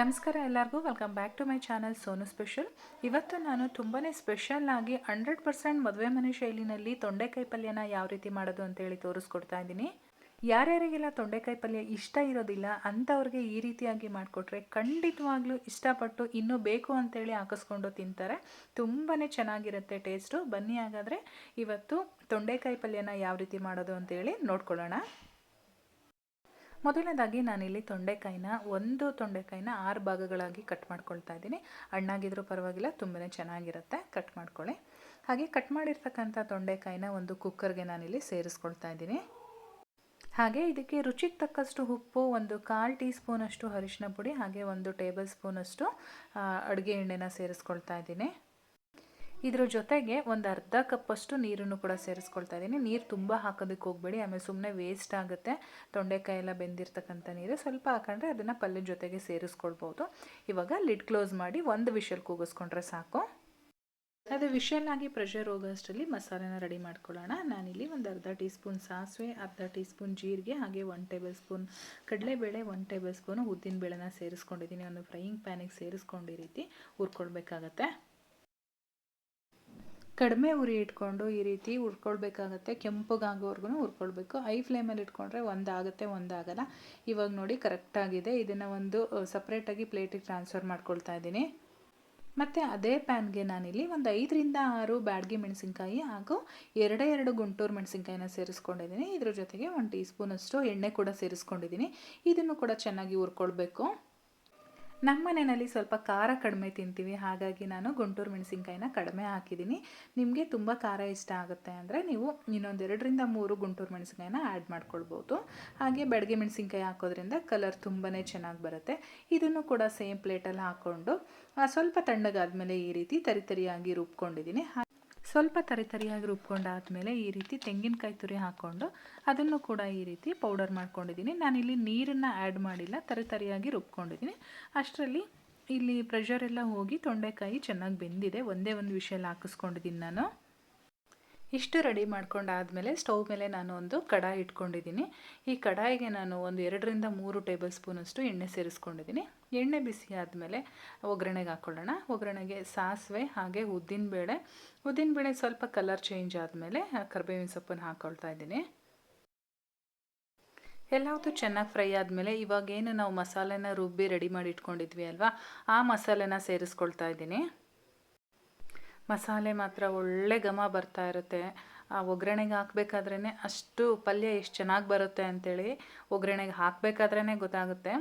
ನಮಸ್ಕಾರ ಎಲ್ಲರಿಗೂ welcome back to my channel Sonu special ಇವತ್ತು ನಾನು ತುಂಬಾ ಸ್ಪೆಷಲ್ ಆಗಿ ಹಂಡ್ರೆಡ್ ಪರ್ಸೆಂಟ್ ಮದುವೆ ಮನೆ ಶೈಲಿನಲ್ಲಿ ತೊಂಡೆಕಾಯಿ ಪಲ್ಯನ ಯಾವ ರೀತಿ ಮಾಡೋದು ಅಂತೇಳಿ ತೋರಿಸ್ಕೊಡ್ತಾ ಇದ್ದೀನಿ. ಯಾರ್ಯಾರಿಗೆಲ್ಲ ತೊಂಡೆಕಾಯಿ ಪಲ್ಯ ಇಷ್ಟ ಇರೋದಿಲ್ಲ ಅಂಥವ್ರಿಗೆ ಈ ರೀತಿಯಾಗಿ ಮಾಡಿಕೊಟ್ರೆ ಖಂಡಿತವಾಗ್ಲೂ ಇಷ್ಟಪಟ್ಟು ಇನ್ನೂ ಬೇಕು ಅಂತೇಳಿ ಹಾಕಿಸ್ಕೊಂಡು ತಿಂತಾರೆ. ತುಂಬಾ ಚೆನ್ನಾಗಿರುತ್ತೆ ಟೇಸ್ಟು ಬನ್ನಿ ಹಾಗಾದರೆ, ಇವತ್ತು ತೊಂಡೆಕಾಯಿ ಪಲ್ಯನ ಯಾವ ರೀತಿ ಮಾಡೋದು ಅಂತೇಳಿ ನೋಡ್ಕೊಳ್ಳೋಣ. ಮೊದಲನೇದಾಗಿ ನಾನಿಲ್ಲಿ ತೊಂಡೆಕಾಯಿನ ಒಂದು ತೊಂಡೆಕಾಯಿನ ಆರು ಭಾಗಗಳಾಗಿ ಕಟ್ ಮಾಡ್ಕೊಳ್ತಾ ಇದ್ದೀನಿ. ಹಣ್ಣಾಗಿದ್ರೂ ಪರವಾಗಿಲ್ಲ ತುಂಬಾ ಚೆನ್ನಾಗಿರುತ್ತೆ. ಕಟ್ ಮಾಡ್ಕೊಳ್ಳಿ. ಹಾಗೆ ಕಟ್ ಮಾಡಿರ್ತಕ್ಕಂಥ ತೊಂಡೆಕಾಯಿನ ಒಂದು ಕುಕ್ಕರ್ಗೆ ನಾನಿಲ್ಲಿ ಸೇರಿಸ್ಕೊಳ್ತಾ ಇದ್ದೀನಿ. ಹಾಗೆ ಇದಕ್ಕೆ ರುಚಿಗೆ ತಕ್ಕಷ್ಟು ಉಪ್ಪು, ಒಂದು ಕಾಲು ಟೀ ಸ್ಪೂನಷ್ಟು ಅರಿಶಿನ ಪುಡಿ, ಹಾಗೆ ಒಂದು ಟೇಬಲ್ ಸ್ಪೂನಷ್ಟು ಅಡುಗೆ ಎಣ್ಣೆನ ಸೇರಿಸ್ಕೊಳ್ತಾ ಇದ್ದೀನಿ. ಇದ್ರ ಜೊತೆಗೆ ಒಂದು ಅರ್ಧ ಕಪ್ಪಷ್ಟು ನೀರನ್ನು ಕೂಡ ಸೇರಿಸ್ಕೊಳ್ತಾ ಇದ್ದೀನಿ ನೀರು ತುಂಬ ಹಾಕೋದಕ್ಕೆ ಹೋಗಬೇಡಿ. ಆಮೇಲೆ ಸುಮ್ಮನೆ ವೇಸ್ಟ್ ಆಗುತ್ತೆ. ತೊಂಡೆಕಾಯಿ ಎಲ್ಲ ಬೆಂದಿರ್ತಕ್ಕಂಥ ನೀರು ಸ್ವಲ್ಪ ಹಾಕೊಂಡ್ರೆ ಅದನ್ನು ಪಲ್ಯದ ಜೊತೆಗೆ ಸೇರಿಸ್ಕೊಳ್ಬೋದು. ಇವಾಗ ಲಿಡ್ ಕ್ಲೋಸ್ ಮಾಡಿ ಒಂದು ವಿಷಲ್ ಕೂಗಿಸ್ಕೊಂಡ್ರೆ ಸಾಕು. ಅದು ವಿಷಲ್ ಆಗಿ ಪ್ರೆಷರ್ ಹೋಗೋಷ್ಟರಲ್ಲಿ ಮಸಾಲೆನ ರೆಡಿ ಮಾಡ್ಕೊಳ್ಳೋಣ. ನಾನಿಲ್ಲಿ ಒಂದು ಅರ್ಧ ಟೀ ಸ್ಪೂನ್ ಸಾಸಿವೆ, ಅರ್ಧ ಟೀ ಸ್ಪೂನ್ ಜೀರಿಗೆ, ಹಾಗೆ ಒನ್ ಟೇಬಲ್ ಸ್ಪೂನ್ ಕಡಲೆಬೇಳೆ ಒನ್ ಟೇಬಲ್ ಸ್ಪೂನು ಉದ್ದಿನ ಬೇಳೆನ ಸೇರಿಸ್ಕೊಂಡಿದ್ದೀನಿ ಒಂದು ಫ್ರೈಯಿಂಗ್ ಪ್ಯಾನಿಗೆ ಸೇರಿಸ್ಕೊಂಡು ರೀತಿ ಹುರ್ಕೊಳ್ಬೇಕಾಗತ್ತೆ. ಕಡಿಮೆ ಉರಿ ಇಟ್ಕೊಂಡು ಈ ರೀತಿ ಹುರ್ಕೊಳ್ಬೇಕಾಗತ್ತೆ ಕೆಂಪಗಾಗೋವರೆಗೂ ಹುರ್ಕೊಳ್ಬೇಕು ಹೈ ಫ್ಲೇಮಲ್ಲಿ ಇಟ್ಕೊಂಡ್ರೆ ಒಂದಾಗುತ್ತೆ, ಒಂದಾಗಲ್ಲ. ಇವಾಗ ನೋಡಿ ಕರೆಕ್ಟಾಗಿದೆ ಇದನ್ನು ಒಂದು ಸಪ್ರೇಟಾಗಿ ಪ್ಲೇಟಿಗೆ ಟ್ರಾನ್ಸ್ಫರ್ ಮಾಡ್ಕೊಳ್ತಾ ಇದ್ದೀನಿ. ಮತ್ತು ಅದೇ ಪ್ಯಾನ್ಗೆ ನಾನಿಲ್ಲಿ ಒಂದು ಐದರಿಂದ ಆರು ಬ್ಯಾಡ್ಗೆ ಮೆಣಸಿನ್ಕಾಯಿ ಹಾಗೂ ಎರಡೇ ಎರಡು ಗುಂಟೂರು ಮೆಣಸಿನ್ಕಾಯಿನ ಸೇರಿಸ್ಕೊಂಡಿದ್ದೀನಿ. ಇದ್ರ ಜೊತೆಗೆ ಒಂದು ಟೀ ಸ್ಪೂನಷ್ಟು ಎಣ್ಣೆ ಕೂಡ ಸೇರಿಸ್ಕೊಂಡಿದ್ದೀನಿ. ಇದನ್ನು ಕೂಡ ಚೆನ್ನಾಗಿ ಹುರ್ಕೊಳ್ಬೇಕು ನಮ್ಮ ಮನೆಯಲ್ಲಿ ಸ್ವಲ್ಪ ಖಾರ ಕಡಿಮೆ ತಿಂತೀವಿ. ಹಾಗಾಗಿ ನಾನು ಗುಂಟೂರು ಮೆಣಸಿನ್ಕಾಯಿನ ಕಡಿಮೆ ಹಾಕಿದ್ದೀನಿ. ನಿಮಗೆ ತುಂಬ ಖಾರ ಇಷ್ಟ ಆಗುತ್ತೆ ಅಂದರೆ ನೀವು ಇನ್ನೊಂದು ಎರಡರಿಂದ ಮೂರು ಗುಂಟೂರು ಮೆಣಸಿನ್ಕಾಯಿನ ಆ್ಯಡ್ ಮಾಡ್ಕೊಳ್ಬೋದು. ಹಾಗೆ ಬೆಳಗ್ಗೆ ಮೆಣಸಿನ್ಕಾಯಿ ಹಾಕೋದ್ರಿಂದ ಕಲರ್ ತುಂಬಾ ಚೆನ್ನಾಗಿ ಬರುತ್ತೆ. ಇದನ್ನು ಕೂಡ ಸೇಮ್ ಪ್ಲೇಟಲ್ಲಿ ಹಾಕ್ಕೊಂಡು ಸ್ವಲ್ಪ ತಣ್ಣಗಾದ್ಮೇಲೆ ಈ ರೀತಿ ತರಿತರಿಯಾಗಿ ರುಬ್ಕೊಂಡಿದ್ದೀನಿ. ಸ್ವಲ್ಪ ತರಿತರಿಯಾಗಿ ರುಬ್ಕೊಂಡಾದಮೇಲೆ ಈ ರೀತಿ ತೆಂಗಿನಕಾಯಿ ತುರಿ ಹಾಕ್ಕೊಂಡು ಅದನ್ನು ಕೂಡ ಈ ರೀತಿ ಪೌಡರ್ ಮಾಡ್ಕೊಂಡಿದ್ದೀನಿ. ನಾನಿಲ್ಲಿ ನೀರನ್ನು ಆ್ಯಡ್ ಮಾಡಿಲ್ಲ ತರಿತರಿಯಾಗಿ ರುಬ್ಕೊಂಡಿದ್ದೀನಿ. ಅಷ್ಟರಲ್ಲಿ ಇಲ್ಲಿ ಪ್ರೆಷರ್ ಎಲ್ಲ ಹೋಗಿ ತೊಂಡೆಕಾಯಿ ಚೆನ್ನಾಗಿ ಬೆಂದಿದೆ. ಒಂದೇ ಒಂದು ವಿಷಯಲ್ಲಿ ಹಾಕಿಸ್ಕೊಂಡಿದ್ದೀನಿ ನಾನು. ಇಷ್ಟು ರೆಡಿ ಮಾಡ್ಕೊಂಡಾದಮೇಲೆ ಸ್ಟವ್ ಮೇಲೆ ನಾನು ಒಂದು ಕಡಾಯಿ ಇಟ್ಕೊಂಡಿದ್ದೀನಿ. ಈ ಕಡಾಯಿಗೆ ನಾನು ಒಂದು ಎರಡರಿಂದ ಮೂರು ಟೇಬಲ್ ಸ್ಪೂನಷ್ಟು ಎಣ್ಣೆ ಸೇರಿಸ್ಕೊಂಡಿದ್ದೀನಿ. ಎಣ್ಣೆ ಬಿಸಿ ಆದಮೇಲೆ ಒಗ್ಗರಣೆಗೆ ಹಾಕ್ಕೊಳ್ಳೋಣ ಒಗ್ಗರಣೆಗೆ ಸಾಸಿವೆ ಹಾಗೆ ಉದ್ದಿನಬೇಳೆ. ಉದ್ದಿನಬೇಳೆ ಸ್ವಲ್ಪ ಕಲರ್ ಚೇಂಜ್ ಆದಮೇಲೆ ಕರ್ಬೇವಿನ ಸೊಪ್ಪನ್ನು ಹಾಕ್ಕೊಳ್ತಾ ಇದ್ದೀನಿ. ಎಲ್ಲವುದು ಚೆನ್ನಾಗಿ ಫ್ರೈ ಆದಮೇಲೆ ಇವಾಗೇನು ನಾವು ಮಸಾಲೆನ ರುಬ್ಬಿ ರೆಡಿ ಮಾಡಿ ಇಟ್ಕೊಂಡಿದ್ವಿ ಅಲ್ವಾ? ಆ ಮಸಾಲೆನ ಸೇರಿಸ್ಕೊಳ್ತಾ ಇದ್ದೀನಿ. ಮಸಾಲೆ ಮಾತ್ರ ಒಳ್ಳೆ ಘಮ ಬರ್ತಾ ಇರುತ್ತೆ. ಆ ಒಗ್ಗರಣೆಗೆ ಹಾಕ್ಬೇಕಾದ್ರೇ ಅಷ್ಟು ಪಲ್ಯ ಎಷ್ಟು ಚೆನ್ನಾಗಿ ಬರುತ್ತೆ ಅಂಥೇಳಿ ಒಗ್ಗರಣೆಗೆ ಹಾಕಬೇಕಾದ್ರೇ ಗೊತ್ತಾಗುತ್ತೆ.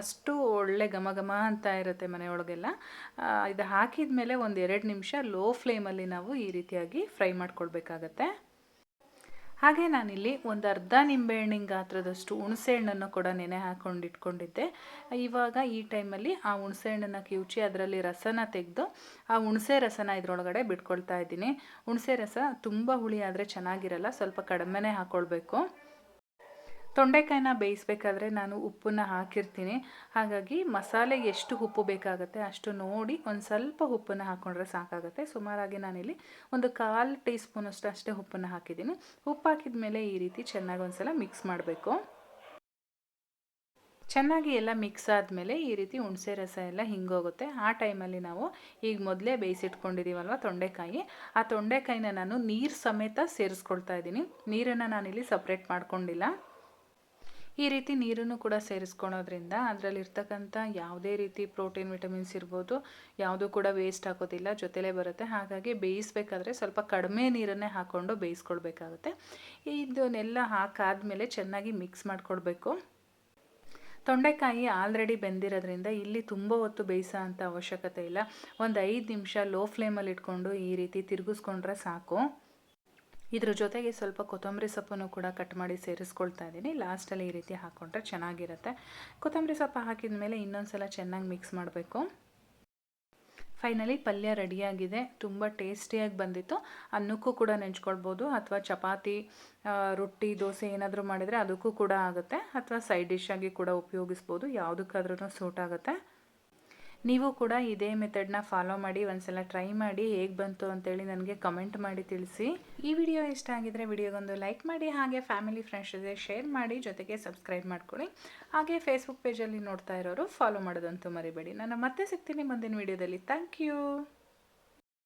ಅಷ್ಟು ಒಳ್ಳೆ ಘಮ ಘಮ ಅಂತ ಇರುತ್ತೆ ಮನೆಯೊಳಗೆಲ್ಲ. ಇದು ಹಾಕಿದ ಮೇಲೆ ಒಂದು ಎರಡು ನಿಮಿಷ ಲೋ ಫ್ಲೇಮಲ್ಲಿ ನಾವು ಈ ರೀತಿಯಾಗಿ ಫ್ರೈ ಮಾಡ್ಕೊಳ್ಬೇಕಾಗತ್ತೆ. ಹಾಗೆ ನಾನಿಲ್ಲಿ ಒಂದು ಅರ್ಧ ನಿಂಬೆಹಣ್ಣಿನ ಗಾತ್ರದಷ್ಟು ಹುಣಸೆ ಹಣ್ಣನ್ನು ಕೂಡ ನೆನೆ ಹಾಕೊಂಡು ಇಟ್ಕೊಂಡಿದ್ದೆ. ಇವಾಗ ಈ ಟೈಮಲ್ಲಿ ಆ ಹುಣಸೆ ಹಣ್ಣನ್ನು ಕಿವುಚಿ ಅದರಲ್ಲಿ ರಸನ ತೆಗೆದು ಆ ಹುಣಸೆ ರಸನ ಇದರೊಳಗಡೆ ಬಿಟ್ಕೊಳ್ತಾ ಇದ್ದೀನಿ. ಹುಣಸೆ ರಸ ತುಂಬ ಹುಳಿ ಆದರೆ ಚೆನ್ನಾಗಿರಲ್ಲ, ಸ್ವಲ್ಪ ಕಡಿಮೆನೇ ಹಾಕ್ಕೊಳ್ಬೇಕು ತೊಂಡೆಕಾಯಿನ ಬೇಯಿಸ್ಬೇಕಾದ್ರೆ ನಾನು ಉಪ್ಪನ್ನು ಹಾಕಿರ್ತೀನಿ. ಹಾಗಾಗಿ ಮಸಾಲೆಗೆ ಎಷ್ಟು ಉಪ್ಪು ಬೇಕಾಗುತ್ತೆ ಅಷ್ಟು ನೋಡಿ ಒಂದು ಸ್ವಲ್ಪ ಉಪ್ಪನ್ನು ಹಾಕ್ಕೊಂಡ್ರೆ ಸಾಕಾಗುತ್ತೆ. ಸುಮಾರಾಗಿ ನಾನಿಲ್ಲಿ ಒಂದು ಕಾಲು ಟೀ ಸ್ಪೂನಷ್ಟು ಅಷ್ಟೇ ಉಪ್ಪನ್ನು ಹಾಕಿದ್ದೀನಿ. ಉಪ್ಪು ಹಾಕಿದ ಮೇಲೆ ಈ ರೀತಿ ಚೆನ್ನಾಗಿ ಒಂದು ಸಲ ಮಿಕ್ಸ್ ಮಾಡಬೇಕು. ಚೆನ್ನಾಗಿ ಎಲ್ಲ ಮಿಕ್ಸ್ ಆದಮೇಲೆ ಈ ರೀತಿ ಹುಣಸೆ ರಸ ಎಲ್ಲ ಹಿಂಗೋಗುತ್ತೆ. ಆ ಟೈಮಲ್ಲಿ ನಾವು ಈಗ ಮೊದಲೇ ಬೇಯಿಸಿಟ್ಕೊಂಡಿದ್ದೀವಲ್ವ ತೊಂಡೆಕಾಯಿ? ಆ ತೊಂಡೆಕಾಯಿನ ನಾನು ನೀರು ಸಮೇತ ಸೇರಿಸ್ಕೊಳ್ತಾ ಇದ್ದೀನಿ. ನೀರನ್ನು ನಾನಿಲ್ಲಿ ಸಪ್ರೇಟ್ ಮಾಡ್ಕೊಂಡಿಲ್ಲ. ಈ ರೀತಿ ನೀರನ್ನು ಕೂಡ ಸೇರಿಸ್ಕೊಳೋದ್ರಿಂದ ಅದರಲ್ಲಿರ್ತಕ್ಕಂಥ ಯಾವುದೇ ರೀತಿ ಪ್ರೋಟೀನ್, ವಿಟಮಿನ್ಸ್ ಇರ್ಬೋದು, ಯಾವುದೂ ಕೂಡ ವೇಸ್ಟ್ ಹಾಕೋದಿಲ್ಲ ಜೊತೆಲೇ ಬರುತ್ತೆ. ಹಾಗಾಗಿ ಬೇಯಿಸ್ಬೇಕಾದ್ರೆ ಸ್ವಲ್ಪ ಕಡಿಮೆ ನೀರನ್ನೇ ಹಾಕ್ಕೊಂಡು ಬೇಯಿಸ್ಕೊಳ್ಬೇಕಾಗುತ್ತೆ. ಇದನ್ನೆಲ್ಲ ಹಾಕಾದ್ಮೇಲೆ ಚೆನ್ನಾಗಿ ಮಿಕ್ಸ್ ಮಾಡಿಕೊಡ್ಬೇಕು ತೊಂಡೆಕಾಯಿ ಆಲ್ರೆಡಿ ಬೆಂದಿರೋದ್ರಿಂದ ಇಲ್ಲಿ ತುಂಬ ಹೊತ್ತು ಬೇಯಿಸೋ ಅಂಥ ಅವಶ್ಯಕತೆ ಇಲ್ಲ. ಒಂದು ಐದು ನಿಮಿಷ ಲೋ ಫ್ಲೇಮಲ್ಲಿ ಇಟ್ಕೊಂಡು ಈ ರೀತಿ ತಿರುಗಿಸ್ಕೊಂಡ್ರೆ ಸಾಕು. ಇದ್ರ ಜೊತೆಗೆ ಸ್ವಲ್ಪ ಕೊತ್ತಂಬರಿ ಸೊಪ್ಪನ್ನು ಕೂಡ ಕಟ್ ಮಾಡಿ ಸೇರಿಸ್ಕೊಳ್ತಾ ಇದ್ದೀನಿ. ಲಾಸ್ಟಲ್ಲಿ ಈ ರೀತಿ ಹಾಕ್ಕೊಂಡ್ರೆ ಚೆನ್ನಾಗಿರುತ್ತೆ. ಕೊತ್ತಂಬರಿ ಸೊಪ್ಪು ಹಾಕಿದ ಮೇಲೆ ಇನ್ನೊಂದು ಸಲ ಚೆನ್ನಾಗಿ ಮಿಕ್ಸ್ ಮಾಡಬೇಕು. ಫೈನಲಿ ಪಲ್ಯ ರೆಡಿಯಾಗಿದೆ. ತುಂಬ ಟೇಸ್ಟಿಯಾಗಿ ಬಂದಿತ್ತು. ಅನ್ನಕ್ಕೂ ಕೂಡ ನೆಂಚ್ಕೊಳ್ಬೋದು ಅಥವಾ ಚಪಾತಿ ರೊಟ್ಟಿ, ದೋಸೆ ಏನಾದರೂ ಮಾಡಿದರೆ ಅದಕ್ಕೂ ಕೂಡ ಆಗುತ್ತೆ. ಅಥವಾ ಸೈಡ್ ಡಿಶ್ ಆಗಿ ಕೂಡ ಉಪಯೋಗಿಸ್ಬೋದು. ಯಾವುದಕ್ಕಾದ್ರೂ ಸೂಟ್ ಆಗುತ್ತೆ. ನೀವು ಕೂಡ ಇದೇ ಮೆಥಡ್ನ ಫಾಲೋ ಮಾಡಿ ಒಂದ್ಸಲ ಟ್ರೈ ಮಾಡಿ ಹೇಗೆ ಬಂತು ಅಂತೇಳಿ ನನಗೆ ಕಮೆಂಟ್ ಮಾಡಿ ತಿಳಿಸಿ. ಈ ವಿಡಿಯೋ ಇಷ್ಟ ಆಗಿದ್ರೆ ವಿಡಿಯೋಗೊಂದು ಲೈಕ್ ಮಾಡಿ, ಹಾಗೆ ಫ್ಯಾಮಿಲಿ ಫ್ರೆಂಡ್ಸ್ ಜೊತೆ ಶೇರ್ ಮಾಡಿ, ಜೊತೆಗೆ ಸಬ್ಸ್ಕ್ರೈಬ್ ಮಾಡ್ಕೊಳ್ಳಿ. ಹಾಗೆ ಫೇಸ್ಬುಕ್ ಪೇಜಲ್ಲಿ ನೋಡ್ತಾ ಇರೋರು, ಫಾಲೋ ಮಾಡೋದಂತೂ ಮರಿಬೇಡಿ. ನಾನು ಮತ್ತೆ ಸಿಗ್ತೀನಿ ಮುಂದಿನ ವಿಡಿಯೋದಲ್ಲಿ. Thank you!